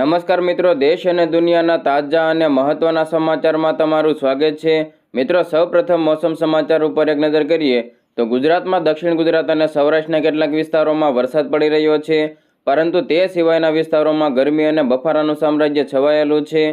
નમસ્કાર મિત્રો, દેશ અને દુનિયાના તાજા અને મહત્વના સમાચારમાં તમારું સ્વાગત છે. મિત્રો, સૌપ્રથમ મોસમ સમાચાર ઉપર એક નજર કરીએ, તો ગુજરાતમાં દક્ષિણ ગુજરાત અને સૌરાષ્ટ્રના કેટલાક વિસ્તારોમાં વરસાદ પડી રહ્યો છે. પરંતુ તે સિવાયના વિસ્તારોમાં ગરમી અને બફારાનું સામ્રાજ્ય છવાયેલું છે,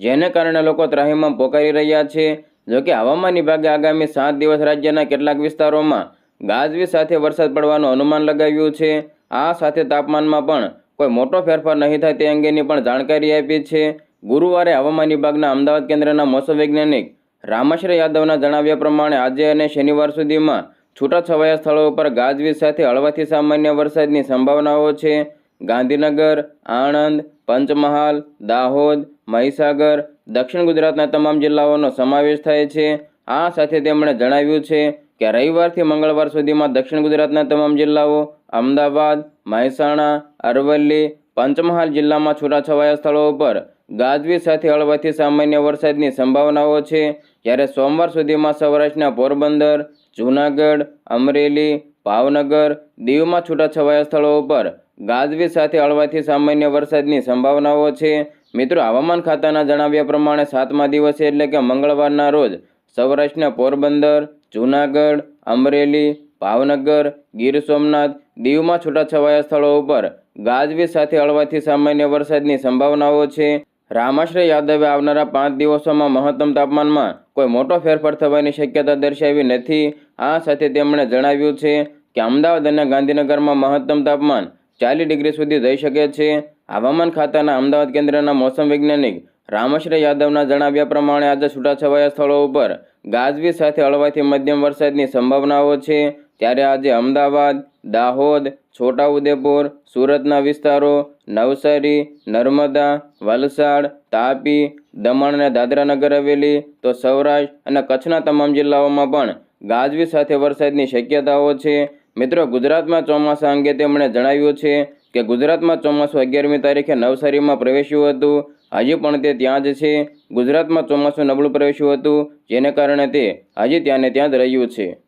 જેને કારણે લોકો ત્રાહીમામ પોકારી રહ્યા છે. જોકે હવામાન વિભાગે આગામી સાત દિવસ રાજ્યના કેટલાક વિસ્તારોમાં ગાજવી સાથે વરસાદ પડવાનું અનુમાન લગાવ્યું છે. આ સાથે તાપમાનમાં પણ કોઈ મોટો ફેરફાર નહીં થાય તે અંગેની પણ જાણકારી આપી છે. ગુરુવારે હવામાન વિભાગના અમદાવાદ કેન્દ્રના મોસમ વૈજ્ઞાનિક રામાશ્રય યાદવના જણાવ્યા પ્રમાણે આજે અને શનિવાર સુધીમાં છૂટાછવાયા સ્થળો ઉપર ગાજવીજ સાથે હળવાથી સામાન્ય વરસાદની સંભાવનાઓ છે. ગાંધીનગર, આણંદ, પંચમહાલ, દાહોદ, મહીસાગર, દક્ષિણ ગુજરાતના તમામ જિલ્લાઓનો સમાવેશ થાય છે. આ સાથે તેમણે જણાવ્યું છે કે રવિવારથી મંગળવાર સુધીમાં દક્ષિણ ગુજરાતના તમામ જિલ્લાઓ અમદાવાદ, મહેસાણા અરવલ્લી પંચમહાલ જિલ્લામાં છૂટાછવાયા સ્થળો ઉપર ગાજવીજ સાથે હળવાથી સામાન્ય વરસાદની સંભાવનાઓ છે. જ્યારે સોમવાર સુધીમાં સૌરાષ્ટ્રના પોરબંદર, જૂનાગઢ, અમરેલી, ભાવનગર, દીવમાં છૂટાછવાયા સ્થળો ઉપર ગાજવીજ સાથે હળવાથી સામાન્ય વરસાદની સંભાવનાઓ છે. મિત્રો, હવામાન ખાતાના જણાવ્યા પ્રમાણે સાતમા દિવસે એટલે કે મંગળવારના રોજ સૌરાષ્ટ્રના પોરબંદર, જૂનાગઢ, અમરેલી, ભાવનગર, ગીર સોમનાથ, દીવમાં છૂટાછવાયા સ્થળો ઉપર ગાજવીજ સાથે હળવાથી સામાન્ય વરસાદની સંભાવનાઓ છે. રામાશ્રય યાદવે આવનારા પાંચ દિવસોમાં મહત્તમ તાપમાનમાં કોઈ મોટો ફેરફાર થવાની શક્યતા દર્શાવી નથી. આ સાથે તેમણે જણાવ્યું છે કે અમદાવાદ અને ગાંધીનગરમાં મહત્તમ તાપમાન ચાલીસ ડિગ્રી સુધી જઈ શકે છે. હવામાન ખાતાના અમદાવાદ કેન્દ્રના મોસમ વૈજ્ઞાનિક રામશ્રય યાદવના જણાવ્યા પ્રમાણે આજે છૂટાછવાયા સ્થળો ઉપર ગાજવીજ સાથે હળવાથી મધ્યમ વરસાદની સંભાવનાઓ છે. ત્યારે આજે અમદાવાદ, દાહોદ, છોટાઉદેપુર, સુરતના વિસ્તારો નવસારી, નર્મદા, વલસાડ, તાપી, દમણ અને દાદરા નગર હવેલી, તો સૌરાષ્ટ્ર અને કચ્છના તમામ જિલ્લાઓમાં પણ ગાજવી સાથે વરસાદની શક્યતાઓ છે. મિત્રો, ગુજરાતમાં ચોમાસા અંગે તેમણે જણાવ્યું છે કે ગુજરાતમાં ચોમાસું અગિયારમી તારીખે નવસારીમાં પ્રવેશ્યું હતું. હજી પણ તે ત્યાં જ છે. ગુજરાતમાં ચોમાસું નબળું પ્રવેશ્યું હતું, જેને કારણે તે હજી ત્યાં ને ત્યાં જ રહ્યું છે.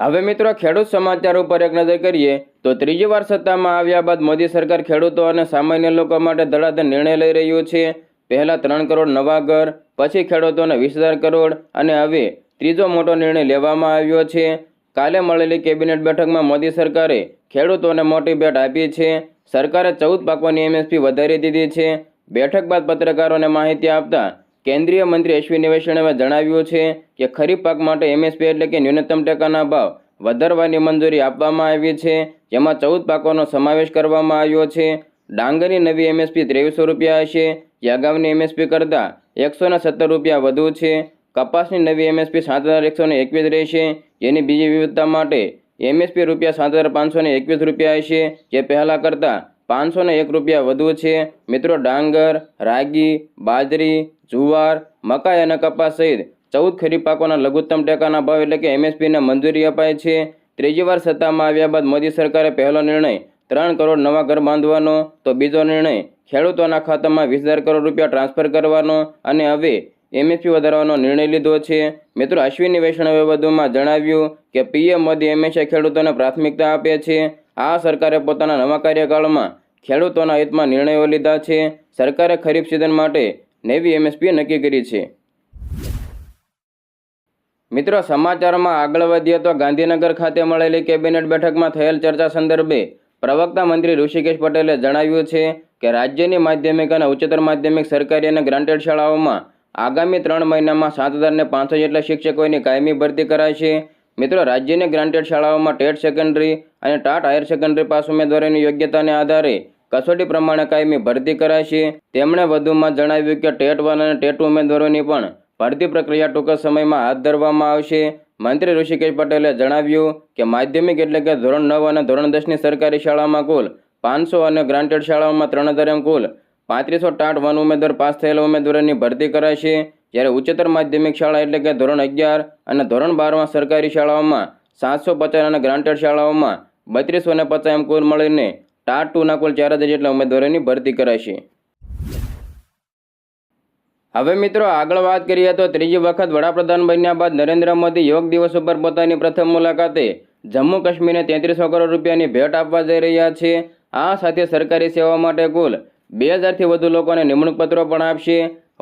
હવે મિત્રો, ખેડૂત સમાચાર ઉપર એક નજર કરીએ, તો ત્રીજી વાર સત્તામાં આવ્યા બાદ મોદી સરકાર ખેડૂતો અને સામાન્ય લોકો માટે ધડાધડ નિર્ણય લઈ રહ્યું છે. પહેલાં ત્રણ કરોડ નવા ઘર, પછી ખેડૂતોને વીસ કરોડ અને હવે ત્રીજો મોટો નિર્ણય લેવામાં આવ્યો છે. કાલે મળેલી કેબિનેટ બેઠકમાં મોદી સરકારે ખેડૂતોને મોટી ભેટ આપી છે. સરકારે ચૌદ પાકોની એમએસપી વધારી દીધી છે. બેઠક બાદ પત્રકારોને માહિતી આપતા કેન્દ્રીય મંત્રી અશ્વિની વૈષ્ણવે જણાવ્યું છે કે ખરીફ પાક માટે એમએસપી એટલે કે ન્યૂનતમ ટેકાના ભાવ વધારવાની મંજૂરી આપવામાં આવી છે, જેમાં ચૌદ પાકોનો સમાવેશ કરવામાં આવ્યો છે. ડાંગરની નવી એમએસપી ત્રેવીસો રૂપિયા હશે જે અગાઉની એમએસપી કરતાં એકસો સત્તર રૂપિયા વધુ છે. કપાસની નવી એમએસપી સાત હજાર એકસો એકવીસ રહેશે, જેની બીજી વિવિધતા માટે એમએસપી રૂપિયા સાત હજાર પાંચસો એકવીસ રૂપિયા હશે, જે પહેલાં કરતાં પાંચસો એક રૂપિયા વધુ છે. મિત્રો, ડાંગર, રાગી, બાજરી જુવાર, મકાઈ અને કપાસ સહિત ચૌદ ખરીફ પાકોના લઘુત્તમ ટેકાના ભાવ એટલે કે એમએસપીને મંજૂરી અપાય છે. ત્રીજી વાર સત્તામાં આવ્યા બાદ મોદી સરકારે પહેલો નિર્ણય ત્રણ કરોડ નવા ઘર બાંધવાનો, તો બીજો નિર્ણય ખેડૂતોના ખાતામાં વીસ કરોડ રૂપિયા ટ્રાન્સફર કરવાનો અને હવે એમએસપી વધારવાનો નિર્ણય લીધો છે. મિત્રો, અશ્વિની વૈષ્ણવે વધુમાં જણાવ્યું કે પીએમ મોદી હંમેશા ખેડૂતોને પ્રાથમિકતા આપે છે. આ સરકારે પોતાના નવા કાર્યકાળમાં ખેડૂતોના હિતમાં નિર્ણયો લીધા છે. સરકારે ખરીફ સિઝન માટે નવી એમએસપીએ નક્કી કરી છે. મિત્રો, સમાચારમાં આગળ વધીએ તો ગાંધીનગર ખાતે મળેલી કેબિનેટ બેઠકમાં થયેલ ચર્ચા સંદર્ભે પ્રવક્તા મંત્રી ઋષિકેશ પટેલે જણાવ્યું છે કે રાજ્યની માધ્યમિક અને ઉચ્ચતર માધ્યમિક સરકારી અને ગ્રાન્ટેડ શાળાઓમાં આગામી ત્રણ મહિનામાં સાત હજારને પાંચસો જેટલા શિક્ષકોની કાયમી ભરતી કરાશે મિત્રો, રાજ્યની ગ્રાન્ટેડ શાળાઓમાં ટેટ સેકન્ડરી અને ટાટ હાયર સેકન્ડરી પાસ ઉમેદવારોની યોગ્યતાને આધારે કસોટી પ્રમાણે કાયમી ભરતી કરાશે. તેમણે વધુમાં જણાવ્યું કે ટેટ વન અને ટેટ ઉમેદવારોની પણ ભરતી પ્રક્રિયા ટૂંક સમયમાં હાથ ધરવામાં આવશે. મંત્રી ઋષિકેશ પટેલે જણાવ્યું કે માધ્યમિક એટલે કે ધોરણ નવ અને ધોરણ દસની સરકારી શાળામાં કુલ પાંચસો અને ગ્રાન્ટેડ શાળાઓમાં ત્રણ હજાર એમ કુલ પાંત્રીસો ટાટ વન ઉમેદવાર પાસ થયેલા ઉમેદવારોની ભરતી કરાશે. જ્યારે ઉચ્ચતર માધ્યમિક શાળા એટલે કે ધોરણ અગિયાર અને ધોરણ બારમાં સરકારી શાળાઓમાં સાતસો પચાસ અને ગ્રાન્ટેડ શાળાઓમાં બત્રીસો ને પચાસ એમ કુલ મળીને ટાટ ટુના કુલ ચાર હજાર જેટલા ઉમેદવારોની ભરતી કરાશે. હવે મિત્રો આગળ વાત કરીએ તો ત્રીજી વખત વડાપ્રધાન બન્યા બાદ નરેન્દ્ર મોદી યોગ દિવસ ઉપર પોતાની પ્રથમ મુલાકાતે જમ્મુ કાશ્મીરને તેત્રીસો કરોડ રૂપિયાની ભેટ આપવા જઈ રહ્યા છે. આ સાથે સરકારી સેવા માટે કુલ બે હજારથી વધુ લોકોને નિમણૂક પત્રો પણ આપશે.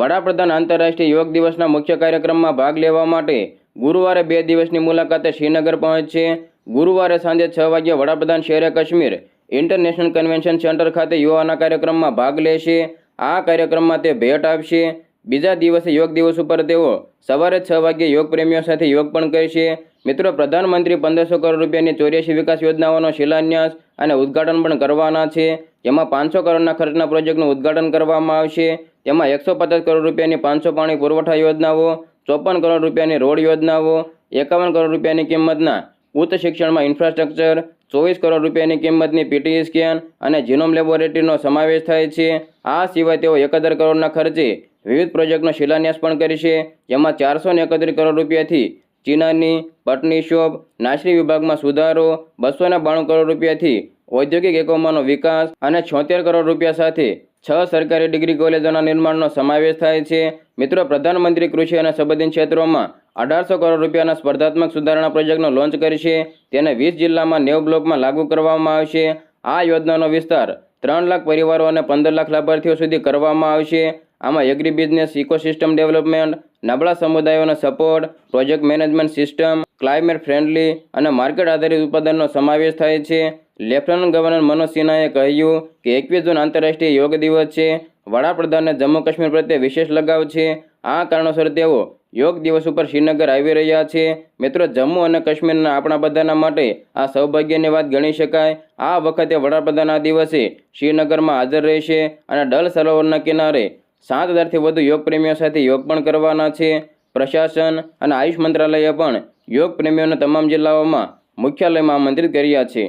વડાપ્રધાન આંતરરાષ્ટ્રીય યોગ દિવસના મુખ્ય કાર્યક્રમમાં ભાગ લેવા માટે ગુરુવારે બે દિવસની મુલાકાતે શ્રીનગર પહોંચશે. ગુરુવારે સાંજે છ વાગ્યે વડાપ્રધાન Sher e Kashmir international convention centre ખાતે યુવાના કાર્યક્રમમાં ભાગ લેશે. આ કાર્યક્રમમાં તે ભેટ આપશે. બીજા દિવસે યોગ દિવસ ઉપર તેઓ સવારે છ વાગ્યે યોગ પ્રેમીઓ સાથે યોગ પણ કરશે. મિત્રો, પ્રધાનમંત્રી પંદરસો કરોડ રૂપિયાની ચોર્યાસી વિકાસ યોજનાઓનો શિલાન્યાસ અને ઉદ્ઘાટન પણ કરવાના છે. જેમાં પાંચસો કરોડના ખર્ચના પ્રોજેક્ટનું ઉદ્ઘાટન કરવામાં આવશે. તેમાં એકસો પચાસ કરોડ રૂપિયાની પાંચસો પાણી પુરવઠા યોજનાઓ, ચોપન કરોડ રૂપિયાની રોડ યોજનાઓ, એકાવન કરોડ રૂપિયાની કિંમતના ઉચ્ચ શિક્ષણમાં ઇન્ફ્રાસ્ટ્રક્ચર ચોવીસ કરોડ રૂપિયાની કિંમતની પીટી સ્કેન અને જીનોમ લેબોરેટરીનો સમાવેશ થાય છે. આ સિવાય તેઓ એક કરોડના ખર્ચે વિવિધ પ્રોજેક્ટનો શિલાન્યાસ પણ કરશે જેમાં ચારસો ને એકત્રીસ કરોડ રૂપિયાથી ચીનાની પટની શોપ, નાશરી વિભાગમાં સુધારો, બસો ને બાણું કરોડ રૂપિયાથી ઔદ્યોગિક એકમોનો વિકાસ અને છોતેર કરોડ રૂપિયા સાથે છ સરકારી ડિગ્રી કોલેજોના નિર્માણનો સમાવેશ થાય છે. મિત્રો, પ્રધાનમંત્રી કૃષિ અને સંબંધિત ક્ષેત્રોમાં અઢારસો કરોડ રૂપિયાના સ્પર્ધાત્મક સુધારણા પ્રોજેક્ટનો લોન્ચ કરશે. તેને વીસ જિલ્લામાં નેવ બ્લોકમાં લાગુ કરવામાં આવશે. આ યોજનાનો વિસ્તાર ત્રણ લાખ પરિવારો અને પંદર લાખ લાભાર્થીઓ સુધી કરવામાં આવશે. આમાં એગ્રી બિઝનેસ ઇકોસિસ્ટમ ડેવલપમેન્ટ નબળા સમુદાયોનો support project management system climate friendly અને માર્કેટ આધારિત ઉત્પાદનનો સમાવેશ થાય છે. લેફ્ટનન્ટ ગવર્નર મનોજ સિન્હાએ કહ્યું કે એકવીસ જૂન આંતરરાષ્ટ્રીય યોગ દિવસ છે. વડાપ્રધાનને જમ્મુ કાશ્મીર પ્રત્યે વિશેષ લગાવ છે. આ કારણોસર તેઓ યોગ દિવસ ઉપર શ્રીનગર આવી રહ્યા છે. મિત્રો, જમ્મુ અને કાશ્મીરના આપણા બધાના માટે આ સૌભાગ્યની વાત ગણી શકાય. આ વખતે વડાપ્રધાન આ દિવસે શ્રીનગરમાં હાજર રહેશે અને ડલ સરોવરના કિનારે સાત હજારથી વધુ યોગ પ્રેમીઓ સાથે યોગ પણ કરવાના છે. પ્રશાસન અને આયુષ મંત્રાલયે પણ યોગ પ્રેમીઓને તમામ જિલ્લાઓમાં મુખ્યાલયમાં આમંત્રિત કર્યા છે.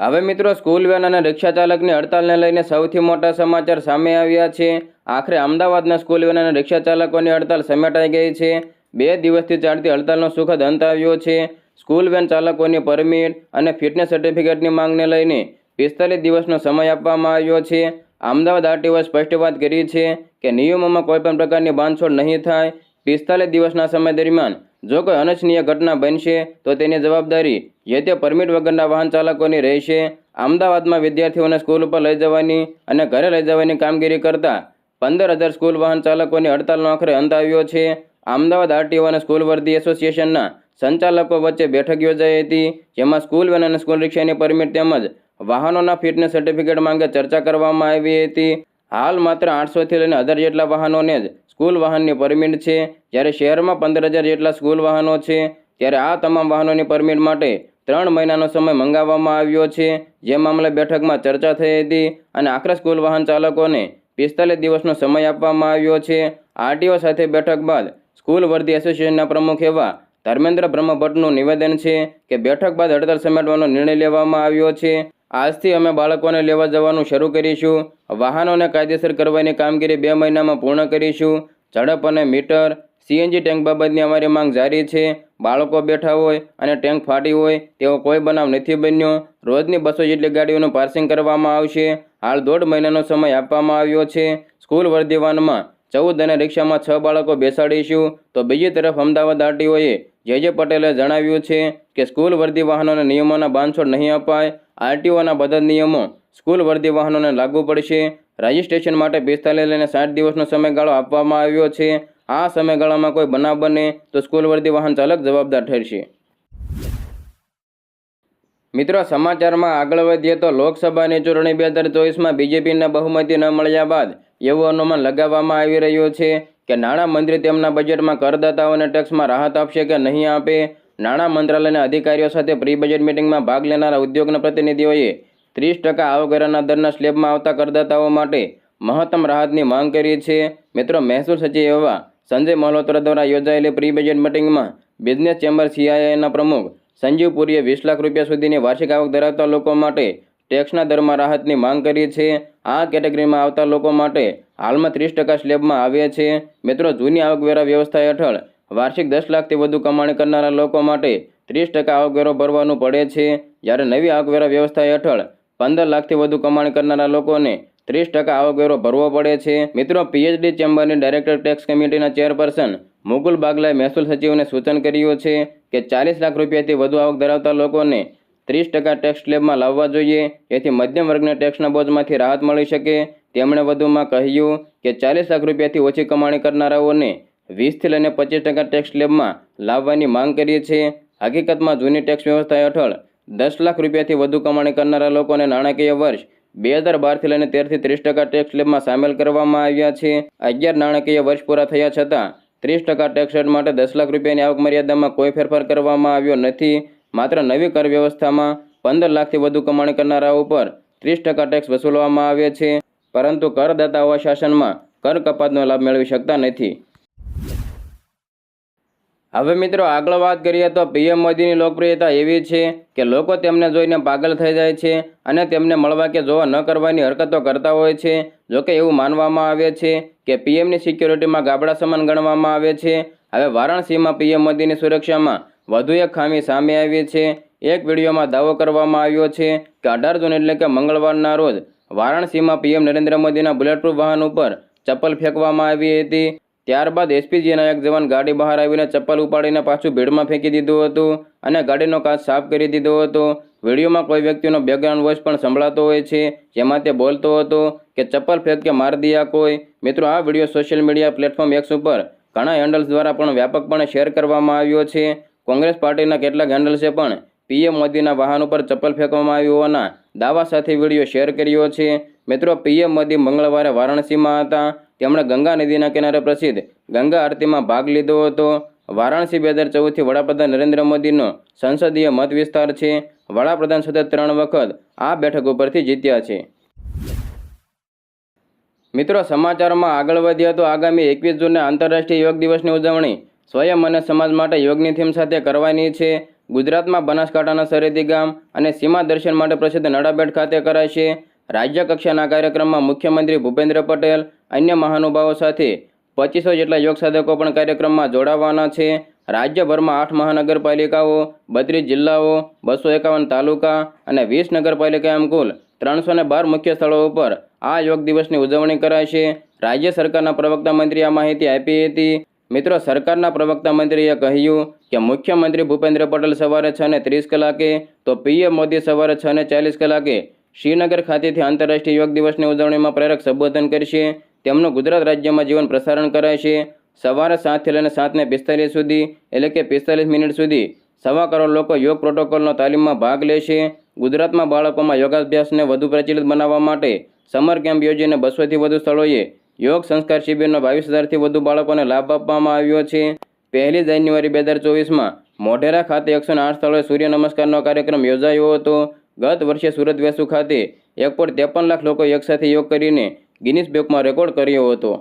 હવે મિત્રો, સ્કૂલ વેન અને રિક્ષા ચાલકની હડતાલને લઈને સૌથી મોટા સમાચાર સામે આવ્યા છે. આખરે અમદાવાદના સ્કૂલ વેન અને રિક્ષા ચાલકોની હડતાલ સમેટાઈ ગઈ છે. બે દિવસથી ચાલતી હડતાલનો સુખદ અંત આવ્યો છે. સ્કૂલ વેન ચાલકોની પરમિટ અને ફિટનેસ સર્ટિફિકેટની માંગને લઈને પિસ્તાલીસ દિવસનો સમય આપવામાં આવ્યો છે. અમદાવાદ આરટીઓએ સ્પષ્ટ વાત કરી છે કે નિયમોમાં કોઈપણ પ્રકારની બાંધછોડ નહીં થાય. પિસ્તાલીસ દિવસના સમય દરમિયાન જો કોઈ અનિચ્છનીય ઘટના બનશે, તો તેની જવાબદારી જે તે પરમિટ વગરના વાહન ચાલકોની રહેશે. અમદાવાદમાં વિદ્યાર્થીઓને સ્કૂલ ઉપર લઈ જવાની અને ઘરે લઈ જવાની કામગીરી કરતા પંદર હજાર સ્કૂલ વાહન ચાલકોની હડતાલનો આખરે અંત આવ્યો છે. અમદાવાદ આરટીઓ અને સ્કૂલ વર્દી એસોસિએશનના સંચાલકો વચ્ચે બેઠક યોજાઈ હતી, જેમાં સ્કૂલ વેન અને સ્કૂલ રિક્ષાની પરમિટ તેમજ વાહનોના ફિટનેસ સર્ટિફિકેટ માંગે ચર્ચા કરવામાં આવી હતી. હાલ માત્ર આઠસોથી લઈને હજાર જેટલા વાહનોને જ સ્કૂલ વાહનની પરમિટ છે. જ્યારે શહેરમાં પંદર હજાર જેટલા સ્કૂલ વાહનો છે, ત્યારે આ તમામ વાહનોની પરમિટ માટે ત્રણ મહિનાનો સમય મંગાવવામાં આવ્યો છે. જે મામલે બેઠકમાં ચર્ચા થઈ હતી અને આખરે સ્કૂલ વાહન ચાલકોને પિસ્તાલીસ દિવસનો સમય આપવામાં આવ્યો છે. આરટીઓ સાથે બેઠક બાદ સ્કૂલ વર્ધી એસોસિએશનના પ્રમુખ એવા ધર્મેન્દ્ર બ્રહ્મભટ્ટનું નિવેદન છે કે બેઠક બાદ હડતાલ સમેટવાનો નિર્ણય લેવામાં આવ્યો છે. આજથી અમે બાળકોને લેવા જવાનું શરૂ કરીશું. વાહનોને કાયદેસર કરવાની કામગીરી બે મહિનામાં પૂર્ણ કરીશું. ઝડપ અને મીટર, સીએનજી ટેન્ક બાબતની અમારી માંગ જારી છે. બાળકો બેઠા હોય અને ટેન્ક ફાટી હોય તેવો કોઈ બનાવ નથી બન્યો. રોજની બસો જેટલી ગાડીઓનું પાર્સિંગ કરવામાં આવશે. હાલ દોઢ મહિનાનો સમય આપવામાં આવ્યો છે. સ્કૂલ વર્ધીવાનમાં ચૌદ અને રિક્ષામાં છ બાળકો બેસાડીશું. તો બીજી તરફ અમદાવાદ આરટીઓએ જે જે પટેલે જણાવ્યું છે કે સ્કૂલ વર્ધી વાહનોના નિયમોના બાંધછોડ નહીં અપાય. આરટીઓના બધા નિયમો સ્કૂલ વર્દી વાહનોને લાગુ પડશે. રજિસ્ટ્રેશન માટે પિસ્તાલીસ લઈને સાઠ દિવસનો સમયગાળો આપવામાં આવ્યો છે. આ સમયગાળામાં કોઈ બનાવ બને તો સ્કૂલ વર્દી વાહન ચાલક જવાબદાર ઠરશે. મિત્રો, સમાચારમાં આગળ વધીએ તો લોકસભાની ચૂંટણી બે હજાર ચોવીસમાં બીજેપીને બહુમતી ન મળ્યા બાદ એવું અનુમાન લગાવવામાં આવી રહ્યું છે કે નાણાં મંત્રી તેમના બજેટમાં કરદાતાઓને ટેક્સમાં રાહત આપશે કે નહીં આપે? નાણાં મંત્રાલયના અધિકારીઓ સાથે પ્રી બજેટ મિટિંગમાં ભાગ લેનારા ઉદ્યોગના પ્રતિનિધિઓએ ત્રીસ ટકા આવકવેરાના દરના સ્લેબમાં આવતા કરદાતાઓ માટે મહત્તમ રાહતની માંગ કરી છે. મિત્રો, મહેસૂલ સચિવ એવા સંજય મલ્હોત્રા દ્વારા યોજાયેલી પ્રી બજેટ મિટિંગમાં બિઝનેસ ચેમ્બર સીઆઈઆઈના પ્રમુખ સંજીવ પુરીએ વીસ લાખ રૂપિયા સુધીની વાર્ષિક આવક ધરાવતા લોકો માટે ટેક્સના દરમાં રાહતની માંગ કરી છે. આ કેટેગરીમાં આવતા લોકો માટે હાલમાં ત્રીસ ટકા સ્લેબમાં આવે છે મિત્રો, જૂની આવકવેરા વ્યવસ્થા હેઠળ વાર્ષિક દસ લાખથી વધુ કમાણી કરનારા લોકો માટે ત્રીસ ટકા આવકવેરો ભરવાનું પડે છે. જ્યારે નવી આવકવેરા વ્યવસ્થા હેઠળ પંદર લાખથી વધુ કમાણી કરનારા લોકોને ત્રીસ ટકા આવકવેરો ભરવો પડે છે. મિત્રો પીએચડી ચેમ્બરની ડાયરેક્ટર ટેક્સ કમિટીના ચેરપર્સન મુકુલ બાગલાએ મહેસૂલ સચિવને સૂચન કર્યું છે કે ચાલીસ લાખ રૂપિયાથી વધુ આવક ધરાવતા લોકોને ત્રીસ ટકા ટેક્સ સ્લેબમાં લાવવા જોઈએ. જેથી મધ્યમ વર્ગને ટેક્સના બોજમાંથી રાહત મળી શકે. તેમણે વધુમાં કહ્યું કે ચાલીસ લાખ રૂપિયાથી ઓછી કમાણી કરનારાઓને વીસથી લઈને પચીસ ટકા ટેક્સ સ્લેબમાં લાવવાની માંગ કરીએ છીએ. હકીકતમાં જૂની ટેક્સ વ્યવસ્થા હેઠળ દસ લાખ રૂપિયાથી વધુ કમાણી કરનારા લોકોને નાણાકીય વર્ષ બે હજાર બારથી લઈને તેરથી ત્રીસ ટકા ટેક્સ સ્લેબમાં સામેલ કરવામાં આવ્યા છે. અગિયાર નાણાકીય વર્ષ પૂરા થયા છતાં ત્રીસ ટકા ટેક્સ રેટ માટે દસ લાખ રૂપિયાની આવક મર્યાદામાં કોઈ ફેરફાર કરવામાં આવ્યો નથી. માત્ર નવી કર વ્યવસ્થામાં પંદર લાખથી વધુ કમાણી કરનારાઓ ઉપર ત્રીસ ટકા ટેક્સ વસૂલવામાં આવે છે. પરંતુ કરદાતાઓ શાસનમાં કર કપાતનો લાભ મેળવી શકતા નથી. હવે મિત્રો આગળ વાત કરીએ તો પીએમ મોદીની લોકપ્રિયતા એવી છે કે લોકો તેમને જોઈને પાગલ થઈ જાય છે અને તેમને મળવા કે જોવા ન કરવાની હરકતો કરતા હોય છે. જોકે એવું માનવામાં આવે છે કે પીએમની સિક્યોરિટીમાં ગાબડા સમાન ગણવામાં આવે છે. હવે વારાણસીમાં પીએમ મોદીની સુરક્ષામાં વધુ એક ખામી સામે આવી છે. એક વિડીયોમાં દાવો કરવામાં આવ્યો છે કે અઢાર જૂન એટલે કે મંગળવારના રોજ વારાણસીમાં પીએમ નરેન્દ્ર મોદીના બુલેટપ્રૂફ વાહન ઉપર ચપ્પલ ફેંકવામાં આવી હતી. ત્યારબાદ એસપીજીના એક જવાન ગાડી બહાર આવીને ચપ્પલ ઉપાડીને પાછું ભીડમાં ફેંકી દીધું હતું અને ગાડીનો કાચ સાફ કરી દીધો હતો. વિડીયોમાં કોઈ વ્યક્તિનો બેકગ્રાઉન્ડ વોઇસ પણ સંભળાતો હોય છે, જેમાં તે બોલતો હતો કે, ચપ્પલ ફેંક કે માર દિયા કોઈ. મિત્રો, આ video social media platform X ઉપર ઘણા હેન્ડલ્સ દ્વારા પણ વ્યાપકપણે શેર કરવામાં આવ્યો છે. કોંગ્રેસ પાર્ટીના કેટલાક હેન્ડલ્સે પણ પીએમ મોદીના વાહન ઉપર ચપ્પલ ફેંકવામાં આવ્યું હોવાના દાવા સાથે વીડિયો શેર કર્યો છે. મિત્રો, પીએમ મોદી મંગળવારે વારાણસીમાં હતા. તેમણે ગંગા નદીના કિનારે પ્રસિદ્ધ ગંગા આરતીમાં ભાગ લીધો હતો. વારાણસી બે હજાર ચૌદથી વડાપ્રધાન નરેન્દ્ર મોદીનો સંસદીય મત વિસ્તાર છે. વડાપ્રધાન સતત ત્રણ વખત આ બેઠક ઉપરથી જીત્યા છે. મિત્રો, સમાચારમાં આગળ વધ્યા તો આગામી એકવીસ જૂને આંતરરાષ્ટ્રીય યોગ દિવસની ઉજવણી સ્વયં અને સમાજ માટે યોગની થીમ સાથે કરવાની છે. ગુજરાતમાં બનાસકાંઠાના સરહદી ગામ અને સીમા દર્શન માટે પ્રસિદ્ધ નડાબેટ ખાતે કરાશે. રાજ્ય કક્ષાના કાર્યક્રમમાં મુખ્યમંત્રી ભૂપેન્દ્ર પટેલ અન્ય મહાનુભાવો સાથે પચીસો જેટલા યોગ સાધકો પણ કાર્યક્રમમાં જોડાવાના છે. રાજ્યભરમાં આઠ મહાનગરપાલિકાઓ, બત્રીસ જિલ્લાઓ, બસો એકાવન તાલુકા અને વીસ નગરપાલિકા એમ કુલ ત્રણસો બાર મુખ્ય સ્થળો ઉપર આ યોગ દિવસની ઉજવણી કરાશે રાજ્ય સરકારના પ્રવક્તા મંત્રીએ આ માહિતી આપી હતી. મિત્રો, સરકારના પ્રવક્તા મંત્રીએ કહ્યું કે મુખ્યમંત્રી ભૂપેન્દ્ર પટેલ સવારે છ ને ત્રીસ કલાકે, તો પીએમ મોદી સવારે છ ને ચાલીસ કલાકે શ્રીનગર ખાતેથી આંતરરાષ્ટ્રીય યોગ દિવસની ઉજવણીમાં પ્રેરક સંબોધન કરશે. તેમનું ગુજરાત રાજ્યમાં જીવન પ્રસારણ કરાશે. સવારે સાતથી લઈને સાતને પિસ્તાલીસ સુધી, એટલે કે પિસ્તાલીસ મિનિટ સુધી, સવા કરોડ લોકો યોગ પ્રોટોકોલનો તાલીમમાં ભાગ લેશે. ગુજરાતમાં બાળકોમાં યોગાભ્યાસને વધુ પ્રચલિત બનાવવા માટે સમર કેમ્પ યોજીને બસોથી વધુ સ્થળોએ યોગ સંસ્કાર શિબિરનો બાવીસ હજારથી વધુ બાળકોને લાભ આપવામાં આવ્યો છે. પહેલી જાન્યુઆરી બે હજાર ચોવીસમાં મોઢેરા ખાતે એકસો આઠ સ્થળોએ સૂર્ય નમસ્કારનો કાર્યક્રમ યોજાયો હતો. ગત વર્ષે સુરત વેસુ ખાતે એક પોઈન્ટ ત્રેપન લાખ લોકો એકસાથે યોગ કરીને ગિનિસ બુકમાં રેકોર્ડ કર્યો હતો.